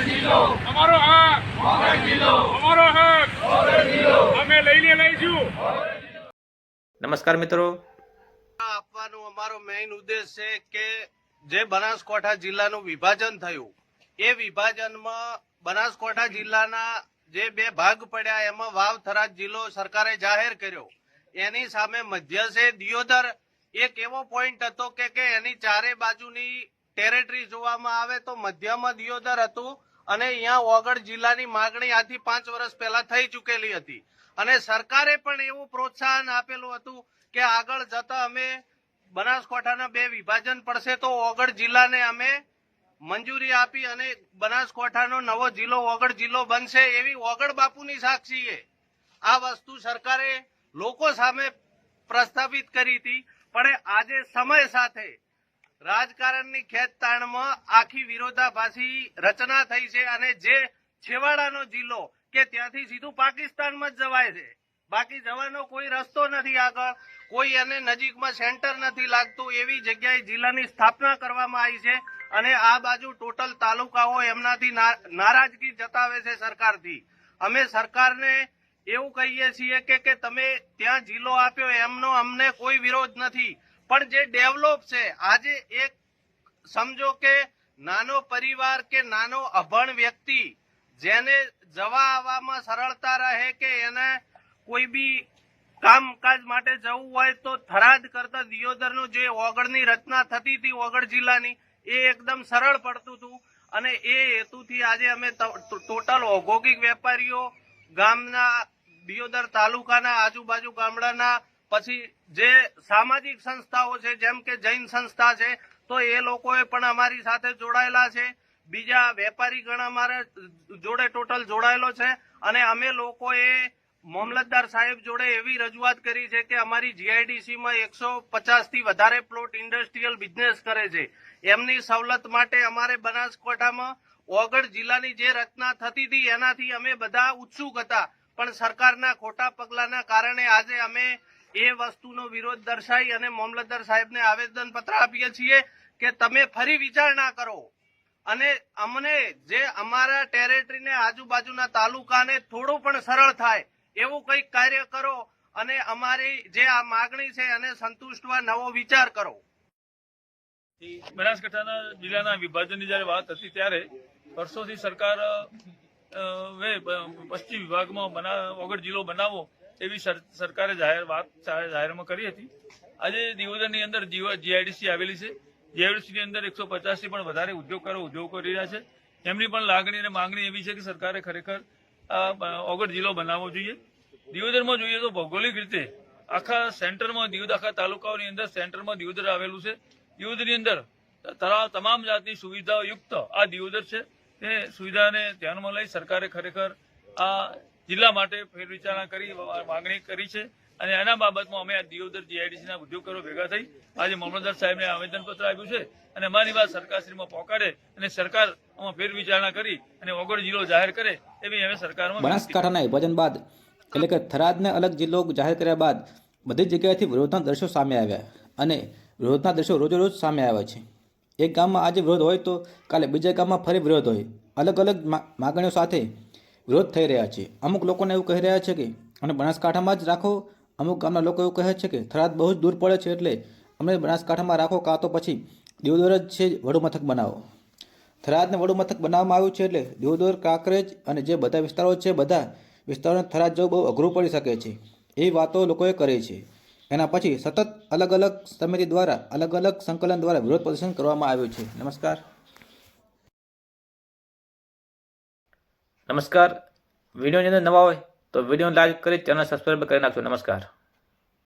અમારો હક. અમારો હક. અમે લઈને લઈશું. નમસ્કાર મિત્રો. આપવાનો અમારો મેઇન ઉદ્દેશ છે કે જે બનાસકાંઠા જિલ્લાનું વિભાજન થયું એ વિભાજનમાં બનાસકાંઠા જિલ્લાના જે બે ભાગ પડ્યા એમાં વાવ થરાદ જિલ્લો સરકારે જાહેર કર્યો. એની સામે મધ્ય છે દિયોદર. એક એવો પોઈન્ટ હતો કે કે એની ચારે બાજુની ટેરેટરી જોવામાં આવે તો મધ્યમાં દિયોદર હતું અને અહીંયા ઓગળ જિલ્લાની માગણી આથી પાંચ વર્ષ પહેલા થઈ ચૂકેલી હતી. અને સરકારે પણ એવું પ્રોત્સાહન આપેલું હતું કે આગળ જતા અમે બનાસકાંઠાના બે વિભાજન પડશે તો ઓગળ જિલ્લાને અમે મંજૂરી આપી અને બનાસકાંઠાનો નવો જિલ્લો ઓગળ જિલ્લો બનશે એવી ઓગળ બાપુની સાક્ષીએ આ વસ્તુ સરકારે લોકો સામે પ્રસ્થાપિત કરી હતી. પણ આજે સમય સાથે રાજકારણની ખેંચતાણમાં આખી વિરોધાભાસી રચના થઈ છે અને જે છેવાડાનો જિલ્લો કે ત્યાંથી સીધું પાકિસ્તાનમાં જ જવાય છે. બાકી જવાનો કોઈ રસ્તો નથી આગળ, કોઈ એને નજીકમાં સેન્ટર નથી લાગતું, એવી જગ્યાએ જિલ્લાની સ્થાપના કરવામાં આવી છે અને આ બાજુ ટોટલ તાલુકાઓ એમનાથી નારાજગી જતાવે છે સરકારથી. અમે સરકારને એવું કહીએ છીએ કે તમે ત્યાં જિલ્લો આપ્યો, એમનો અમને કોઈ વિરોધ નથી. પણ જે ડેવલપ છે, આજે એક સમજો કે નાનો પરિવાર કે નાનો અભણ વ્યક્તિ જેને જવા આવવામાં સરળતા રહે કે એને કોઈ બી કામકાજ માટે જવું હોય તો થરાદ કરતા દિયોદરનું જે ઓગળની રચના થતી હતી ઓગળ જિલ્લાની, એ એકદમ સરળ પડતું હતું. અને એ હેતુથી આજે અમે ટોટલ ઔદ્યોગિક વેપારીઓ ગામના, દિયોદર તાલુકાના, આજુબાજુ ગામડાના પછી જે સામાજિક સંસ્થાઓ છે, જેમ કે જૈન સંસ્થા છે, તો એ લોકોએ પણ અમારી સાથે જોડાયેલા છે. બીજા વેપારી ગણ અમારા જોડે ટોટલ જોડાયેલો છે અને અમે લોકોએ મામલતદાર સાહેબ જોડે એવી રજૂઆત કરી છે કે અમારી જીઆઈડીસીમાં એકસો પચાસથી વધારે પ્લોટ ઇન્ડસ્ટ્રીયલ બિઝનેસ કરે છે. એમની સવલત માટે અમારે બનાસકાંઠામાં ઓગળ જિલ્લાની જે રચના થતી હતી, એનાથી અમે બધા ઉત્સુક હતા. પણ સરકારના ખોટા પગલાના કારણે આજે અમે એ વસ્તુનો વિરોધ દર્શાવી અને મામલતદાર સાહેબને આવેદન પત્ર આપીએ છીએ કે તમે ફરી વિચારણા કરો. અને અમને જે અમારા ટેરેટરીને આજુબાજુના તાલુકાને થોડું પણ સરળ થાય એવું કંઈક કાર્ય કરો અને અમારી જે આ માગણી છે એને સંતુષ્ટવા નવો વિચાર કરો. બનાસકાંઠાના જિલ્લાના વિભાજનની જ્યારે વાત હતી ત્યારે વર્ષોથી સરકાર પશ્ચિમ વિભાગમાં બના, ઓગળ જિલ્લો બનાવો સર- સરકારે જાહેર, વાત જાહેરમાં કરી હતી. આજે દિયોદરની અંદર જીઆઈડીસી આવેલી છે. જીઆઈડીસીની અંદર એકસો પચાસથી પણ વધારે ઉદ્યોગકારો ઉદ્યોગ કરી રહ્યા છે. એમની પણ લાગણી અને માંગણી એવી છે કે સરકારે ખરેખર ઓગળ જિલ્લો બનાવવો જોઈએ. દિયોદરમાં જોઈએ તો ભૌગોલિક રીતે આખા સેન્ટરમાં દીવદ આખા તાલુકાઓની અંદર સેન્ટરમાં દિયોદર આવેલું છે. દિયોદરની અંદર તમામ જાતની સુવિધાઓ યુક્ત આ દિયોદર છે. તે સુવિધાને ધ્યાનમાં લઈ સરકારે ખરેખર આ જિલ્લા માટે ફેરવિચારણા કરી માંગણી કરી છે. અને એના બાબતમાં અમે આ દિયોદર જીઆઈડીસીના ઉદ્યોગકારો ભેગા થઈ આજે મામલતદાર સાહેબને આવેદનપત્ર આપ્યું છે. અને અમારી વાત સરકારશ્રીમાં પહોંચાડે અને સરકાર આમાં ફેરવિચારણા કરી અને ઓગળ જિલ્લો જાહેર કરે એવી અમે સરકારમાં બનાસકાંઠાના વિભાજન બાદ, એટલે કે થરાદને અલગ જિલ્લો જાહેર કર્યા બાદ, બધી જગ્યાએથી વિરોધના દ્રશ્યો સામે આવ્યા અને વિરોધના દ્રશ્યો રોજે સામે આવ્યા છે. એક ગામમાં આજે વિરોધ હોય તો કાલે બીજા ગામમાં ફરી વિરોધ હોય. અલગ અલગ માગણીઓ સાથે વિરોધ થઈ રહ્યા છે. અમુક લોકોને એવું કહી રહ્યા છે કે અને બનાસકાંઠામાં જ રાખો. અમુક ગામના લોકો એવું કહે છે કે, થરાદ બહુ જ દૂર પડે છે એટલે અમને બનાસકાંઠામાં રાખો કાં તો પછી દેવદોર જ છે વડુ મથક બનાવો. થરાદને વડુ મથક બનાવવામાં આવ્યું છે એટલે દેવદોર, કાંકરેજ અને જે બધા વિસ્તારો છે, બધા વિસ્તારોને થરાદ જવું બહુ અઘરું પડી શકે છે. એવી વાતો લોકોએ કરી છે. એના પછી સતત અલગ અલગ સમિતિ દ્વારા, અલગ અલગ સંકલન દ્વારા વિરોધ પ્રદર્શન કરવામાં આવ્યું છે. નમસ્કાર. નમસ્કાર. વિડીયોની અંદર નવા હોય તો વિડીયોને લાઈક કરી ચેનલ સબસ્ક્રાઈબ કરી નાખજો. નમસ્કાર.